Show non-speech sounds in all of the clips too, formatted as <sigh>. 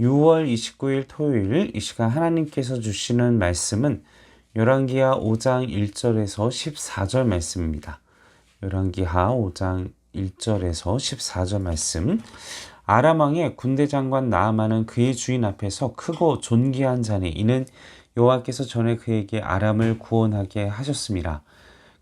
6월 29일 토요일 이 시간 하나님께서 주시는 말씀은 열왕기하 5장 1절에서 14절 말씀입니다. 열왕기하 5장 1절에서 14절 말씀. 아람 왕의 군대 장관 나아만은 그의 주인 앞에서 크고 존귀한 자니 이는 여호와께서 전에 그에게 아람을 구원하게 하셨습니다.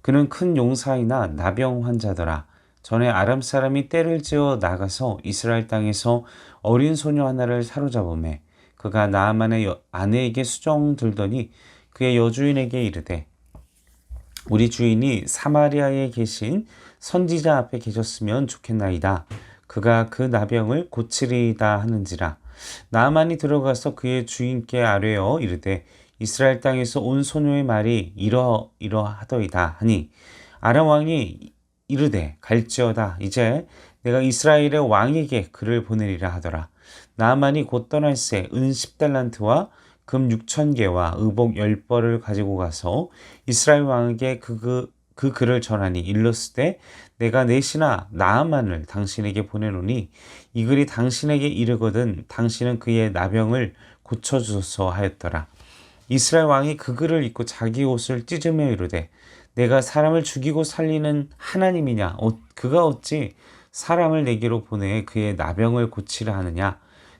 그는 큰 용사이나 나병 환자더라. 전에 아람 사람이 때를 지어 나가서 이스라엘 땅에서 어린 소녀 하나를 사로잡음에 그가 나아만의 여- 아내에게 수정 들더니 그의 여주인에게 이르되 우리 주인이 사마리아에 계신 선지자 앞에 계셨으면 좋겠나이다. 그가 그 나병을 고치리이다 하는지라. 나만이 들어가서 그의 주인께 아뢰어 이르되 이스라엘 땅에서 온 소녀의 말이 이러 이러하더이다 하니 아람 왕이 이르되 갈지어다 이제 내가 이스라엘의 왕에게 그를 보내리라 하더라. 나만이 곧 떠날새 은 10달란트와 금 6천 개와 의복 10벌을 가지고 가서 이스라엘 왕에게 그, 그, 그 글을 전하니 일렀을 때 내가 내시나 나아만을 당신에게 보내노니 이 글이 당신에게 이르거든 당신은 그의 나병을 고쳐주소서 하였더라. 이스라엘 왕이 그 글을 읽고 자기 옷을 찢으며 이르되 내가 사람을 죽이고 살리는 하나님이냐? 어, 그가 어찌 사람을 내게로 보내 그의 나병을 고치라 하느냐?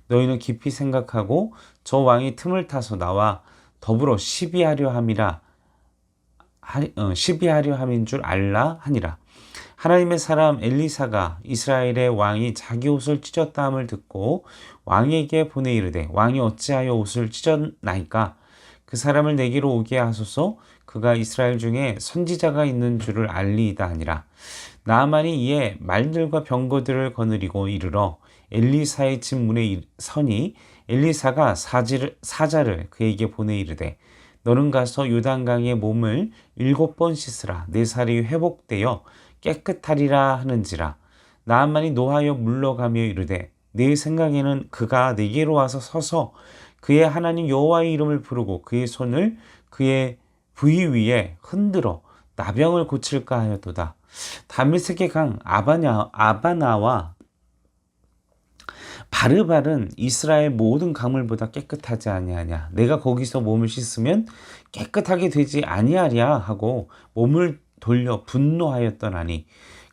너희는 깊이 생각하고 저 왕이 틈을 타서 나와 더불어 시비하려 함이라 하- 어, 시비하려 함인 줄 알라 하니라. 하나님의 사람 엘리사가 이스라엘의 왕이 자기 옷을 찢었다 함을 듣고 왕에게 보내 이르되 왕이 어찌하여 옷을 찢었나이까? 그 사람을 내게로 오게 하소서 그가 이스라엘 중에 선지자가 있는 줄을 알리이다 하니라. 나아만이 이에 말들과 병거들을 거느리고 이르러 엘리사의 집 문에 이- 서니 엘리사가 사지를, 사자를 그에게 보내 이르되 너는 가서 요단강에 몸을 일곱 번 씻으라. 내 살이 회복되어 깨끗하리라 하는지라. 나아만이 노하여 물러가며 이르되 내 생각에는 그가 내게로 와서 서서 그의 하나님 여호와의 이름을 부르고 그의 손을 그의 부위 위에 흔들어 나병을 고칠까 하였도다. 다메섹의 강 아바냐, 아바나와 바르발은 이스라엘 모든 강물보다 깨끗하지 아니하냐. 내가 거기서 몸을 씻으면 깨끗하게 되지 아니하랴 하고 몸을 돌려 분노하였더라니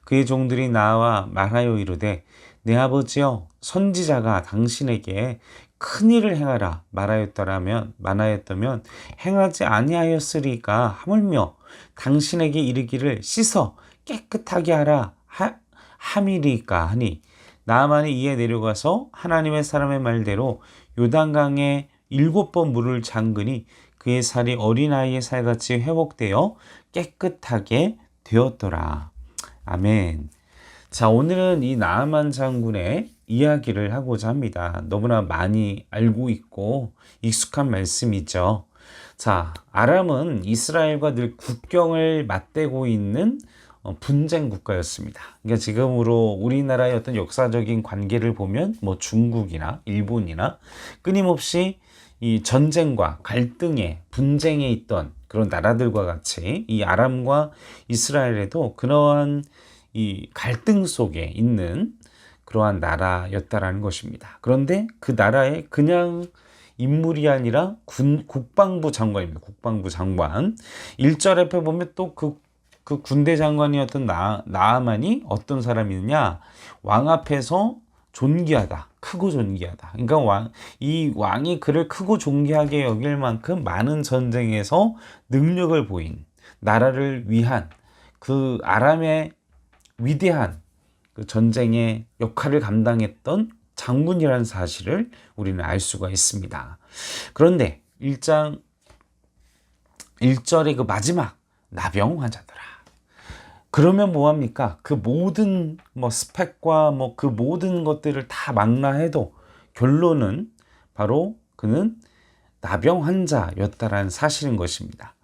그의 종들이 나와 말하여 이르되 내 아버지여 선지자가 당신에게 큰 일을 행하라 말하였더라면 말하였다면 행하지 아니하였으리까 하물며 당신에게 이르기를 씻어 깨끗하게 하라 하, 함이리까 하니 나아만이 이에 내려가서 하나님의 사람의 말대로 요단강에 일곱 번 물을 잠그니 그의 살이 어린아이의 살같이 회복되어 깨끗하게 되었더라. 아멘. 자, 오늘은 이 나아만 장군의 이야기를 하고자 합니다. 너무나 많이 알고 있고 익숙한 말씀이죠. 자, 아람은 이스라엘과 늘 국경을 맞대고 있는 어, 분쟁 국가였습니다. 그러니까 지금으로 우리나라의 어떤 역사적인 관계를 보면 뭐 중국이나 일본이나 끊임없이 이 전쟁과 갈등에 분쟁에 있던 그런 나라들과 같이 이 아람과 이스라엘에도 그러한 이 갈등 속에 있는 그러한 나라였다라는 것입니다. 그런데 그 나라에 그냥 인물이 아니라 군, 국방부 장관입니다. 국방부 장관. 1절에 보면 또그 그 군대 장관이었던 나, 나아만이 어떤 사람이냐? 왕 앞에서 존귀하다. 크고 존귀하다. 그러니까 왕, 이 왕이 그를 크고 존귀하게 여길 만큼 많은 전쟁에서 능력을 보인 나라를 위한 그 아람의 위대한 그 전쟁의 역할을 감당했던 장군이라는 사실을 우리는 알 수가 있습니다. 그런데 1장 1절의 그 마지막 나병 환자더라. 그러면 뭐 합니까? 그 모든 뭐 스펙과 뭐 그 모든 것들을 다 망라해도 결론은 바로 그는 나병 환자였다라는 사실인 것입니다.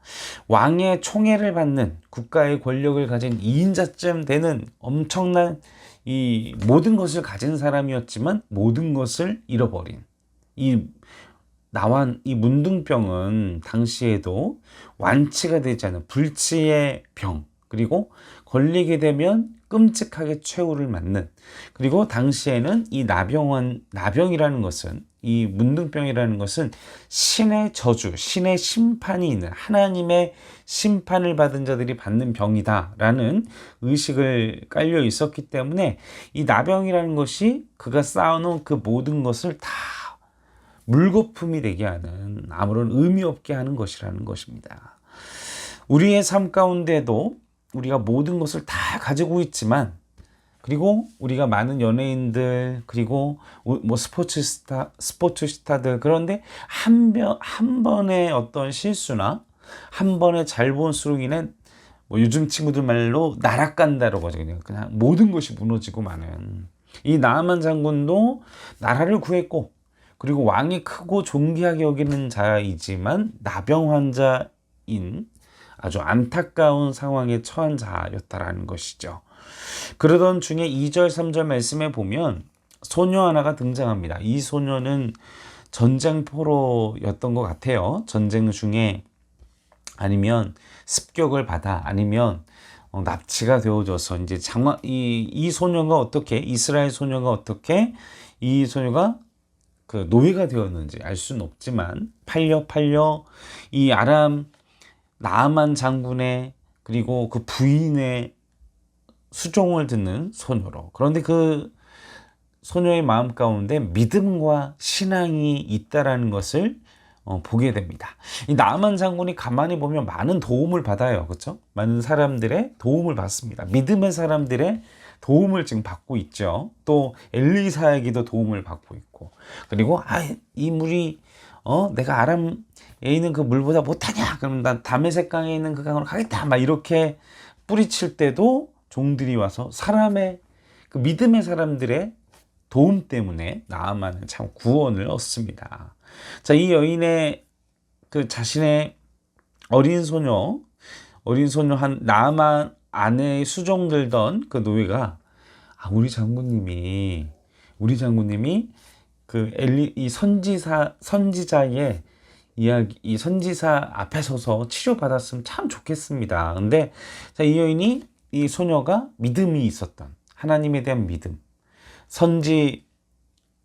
왕의 총애를 받는 국가의 권력을 가진 2인자쯤 되는 엄청난 이 모든 것을 가진 사람이었지만 모든 것을 잃어버린. 이 나완 이 문둥병은 당시에도 완치가 되지 않은 불치의 병 그리고 걸리게 되면 끔찍하게 최후를 맞는 그리고 당시에는 이 나병원 나병이라는 것은 이 문둥병이라는 것은 신의 저주, 신의 심판이 있는 하나님의 심판을 받은 자들이 받는 병이다라는 의식을 깔려 있었기 때문에 이 나병이라는 것이 그가 쌓아놓은 그 모든 것을 다 물거품이 되게 하는 아무런 의미 없게 하는 것이라는 것입니다. 우리의 삶 가운데도 우리가 모든 것을 다 가지고 있지만 그리고 우리가 많은 연예인들 그리고 뭐 스포츠 스타 스포츠 스타들 그런데 한한 번의 어떤 실수나 한 번의 잘못으로 인해 뭐 요즘 친구들 말로 나락간다라고 하죠. 그냥 그냥 모든 것이 무너지고 마는. 이 나아만 장군도 나라를 구했고 그리고 왕이 크고 존귀하게 여기는 자이지만 나병 환자인 아주 안타까운 상황에 처한 자였다라는 것이죠. 그러던 중에 2절, 3절 말씀에 보면 소녀 하나가 등장합니다. 이 소녀는 전쟁포로였던 것 같아요. 전쟁 중에 아니면 습격을 받아 아니면 어, 납치가 되어져서 이제 장화 이, 이 소녀가 어떻게 이스라엘 소녀가 어떻게 이 소녀가 그 노예가 되었는지 알 수는 없지만 팔려 팔려 이 아람 나아만 장군의 그리고 그 부인의 수종을 듣는 소녀로 그런데 그 소녀의 마음 가운데 믿음과 신앙이 있다라는 것을 어, 보게 됩니다. 이 나만 장군이 가만히 보면 많은 도움을 받아요. 그렇죠? 많은 사람들의 도움을 받습니다. 믿음의 사람들의 도움을 지금 받고 있죠. 또 엘리사에게도 도움을 받고 있고. 그리고 아, 이 물이 어, 내가 아람 에 있는 그 물보다 못하냐? 그럼 난 다메섹 강에 있는 그 강으로 가겠다. 막 이렇게 뿌리칠 때도 종들이 와서 사람의 그 믿음의 사람들의 도움 때문에 나아만은 참 구원을 얻습니다. 자, 이 여인의 그 자신의 어린 소녀, 어린 소녀 한 나아만 아내의 수종 들던 그 노예가 아, 우리 장군님이 우리 장군님이 그 엘리 이 선지사 선지자의 이야기 이 선지사 앞에 서서 치료 받았으면 참 좋겠습니다. 근데 자, 이 여인이 이 소녀가 믿음이 있었던 하나님에 대한 믿음, 선지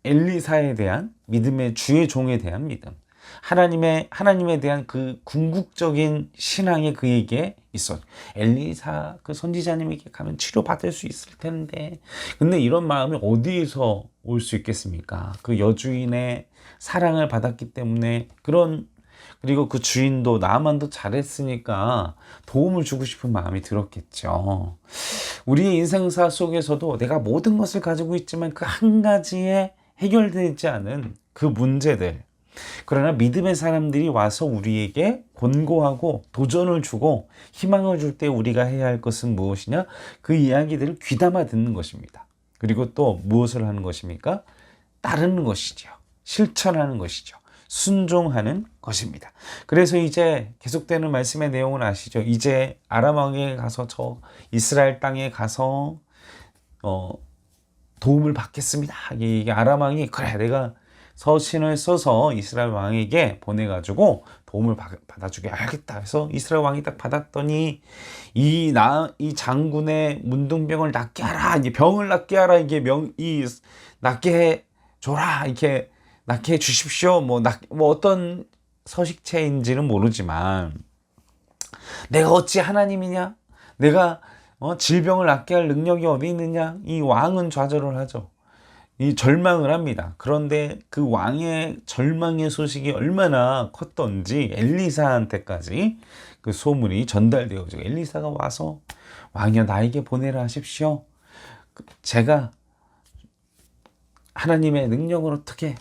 엘리사에 대한 믿음의 주의 종에 대한 믿음, 하나님의 하나님에 대한 그 궁극적인 신앙이 그에게 있어. 엘리사 그 선지자님에게 가면 치료 받을 수 있을 텐데. 근데 이런 마음이 어디에서 올 수 있겠습니까? 그 여주인의 사랑을 받았기 때문에 그런 그리고 그 주인도 나만도 잘했으니까 도움을 주고 싶은 마음이 들었겠죠. 우리의 인생사 속에서도 내가 모든 것을 가지고 있지만 그 한 가지에 해결되지 않은 그 문제들. 그러나 믿음의 사람들이 와서 우리에게 권고하고 도전을 주고 희망을 줄 때 우리가 해야 할 것은 무엇이냐? 그 이야기들을 귀담아 듣는 것입니다. 그리고 또 무엇을 하는 것입니까? 따르는 것이죠. 실천하는 것이죠. 순종하는 것입니다. 그래서 이제 계속되는 말씀의 내용을 아시죠? 이제 아람 왕에 가서 저 이스라엘 땅에 가서 어 도움을 받겠습니다. 이게 아람 왕이 그래 내가 서신을 써서 이스라엘 왕에게 보내가지고 도움을 받아주게 하겠다. 해서 이스라엘 왕이 딱 받았더니 이 나 이 장군의 문둥병을 낫게 하라. 이게 병을 낫게 하라. 이게 명 이 낫게 해 줘라. 이렇게 낫게 해 주십시오. 뭐, 낫, 뭐 어떤 서식체인지는 모르지만 내가 어찌 하나님이냐? 내가 어, 질병을 낫게 할 능력이 어디 있느냐? 이 왕은 좌절을 하죠. 이 절망을 합니다. 그런데 그 왕의 절망의 소식이 얼마나 컸던지 엘리사한테까지 그 소문이 전달되어져. 엘리사가 와서 왕이여 나에게 보내라 하십시오. 그 제가 하나님의 능력을 어떻게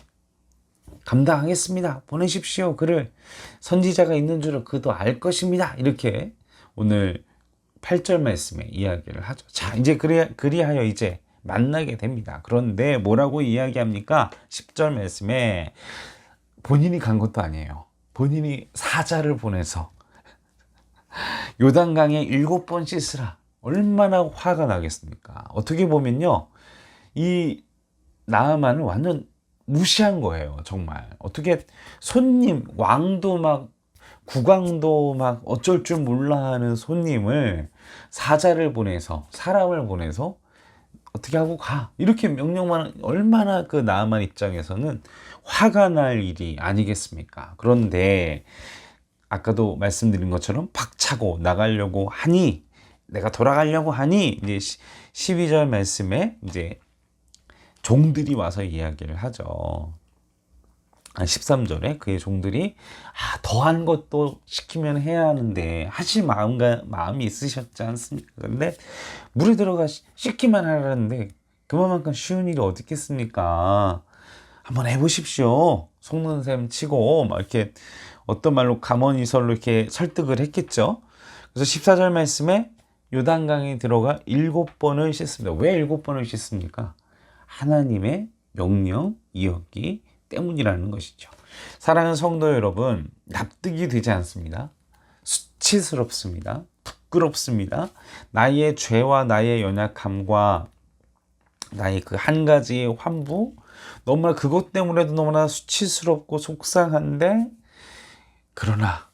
감당하겠습니다. 보내십시오. 그를 선지자가 있는 줄을 그도 알 것입니다. 이렇게 오늘 8절 말씀에 이야기를 하죠. 자, 이제 그리, 그리하여 이제 만나게 됩니다. 그런데 뭐라고 이야기합니까? 10절 말씀에 본인이 간 것도 아니에요. 본인이 사자를 보내서 <laughs> 요단강에 일곱 번 씻으라. 얼마나 화가 나겠습니까? 어떻게 보면요. 이 나아만을 완전 무시한 거예요. 정말. 어떻게 손님, 왕도 막 국왕도 막 어쩔 줄 몰라 하는 손님을 사자를 보내서 사람을 보내서 어떻게 하고 가 이렇게 명령만 얼마나 그 나아만 입장에서는 화가 날 일이 아니겠습니까? 그런데 아까도 말씀드린 것처럼 박차고 나가려고 하니 내가 돌아가려고 하니 이제 12절 말씀에 이제 종들이 와서 이야기를 하죠. 13절에 그의 종들이 아, 더한 것도 시키면 해야 하는데 하실 마음과 마음이 있으셨지 않습니까? 근데 물에 들어가 씻기만 하라는데 그만큼 쉬운 일이 어디 있겠습니까? 한번 해보십시오. 속는 셈 치고 막 이렇게 어떤 말로 감언이설로 이렇게 설득을 했겠죠. 그래서 14절 말씀에 요단강에 들어가 일곱 번을 씻습니다. 왜 일곱 번을 씻습니까? 하나님의 명령 이었기 때문이라는 것이죠. 사랑하는 성도 여러분, 납득이 되지 않습니다. 수치스럽습니다. 부끄럽습니다. 나의 죄와 나의 연약함과 나의 그 한 가지의 환부, 너무나 그것 때문에도 너무나 수치스럽고 속상한데, 그러나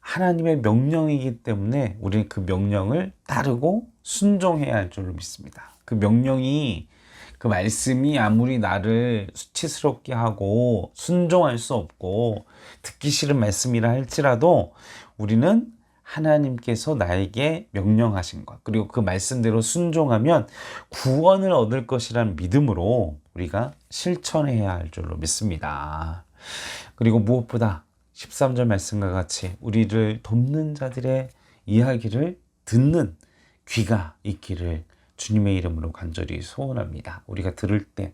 하나님의 명령이기 때문에 우리는 그 명령을 따르고 순종해야 할 줄로 믿습니다. 그 명령이 그 말씀이 아무리 나를 수치스럽게 하고 순종할 수 없고 듣기 싫은 말씀이라 할지라도 우리는 하나님께서 나에게 명령하신 것 그리고 그 말씀대로 순종하면 구원을 얻을 것이라는 믿음으로 우리가 실천해야 할 줄로 믿습니다. 그리고 무엇보다 13절 말씀과 같이 우리를 돕는 자들의 이야기를 듣는 귀가 있기를 주님의 이름으로 간절히 소원합니다. 우리가 들을 때,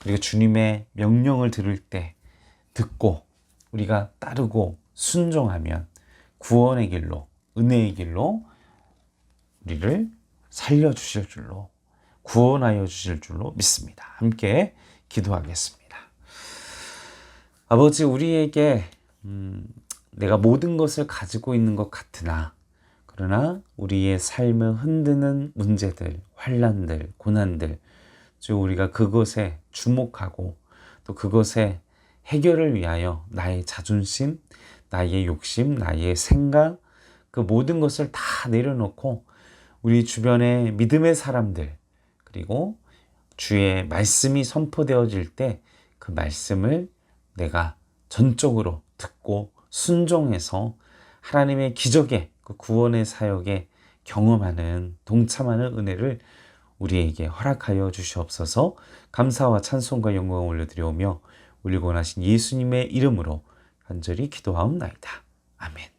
그리고 주님의 명령을 들을 때 듣고 우리가 따르고 순종하면 구원의 길로, 은혜의 길로 우리를 살려주실 줄로, 구원하여 주실 줄로 믿습니다. 함께 기도하겠습니다. 아버지, 우리에게, 음, 내가 모든 것을 가지고 있는 것 같으나, 그러나 우리의 삶을 흔드는 문제들, 환란들, 고난들, 즉 우리가 그것에 주목하고 또 그것에 해결을 위하여 나의 자존심, 나의 욕심, 나의 생각, 그 모든 것을 다 내려놓고 우리 주변의 믿음의 사람들, 그리고 주의 말씀이 선포되어질 때 그 말씀을 내가 전적으로 듣고 순종해서 하나님의 기적에 그 구원의 사역에 경험하는 동참하는 은혜를 우리에게 허락하여 주시옵소서 감사와 찬송과 영광을 올려드려오며 우리 원하신 예수님의 이름으로 간절히 기도하옵나이다. 아멘.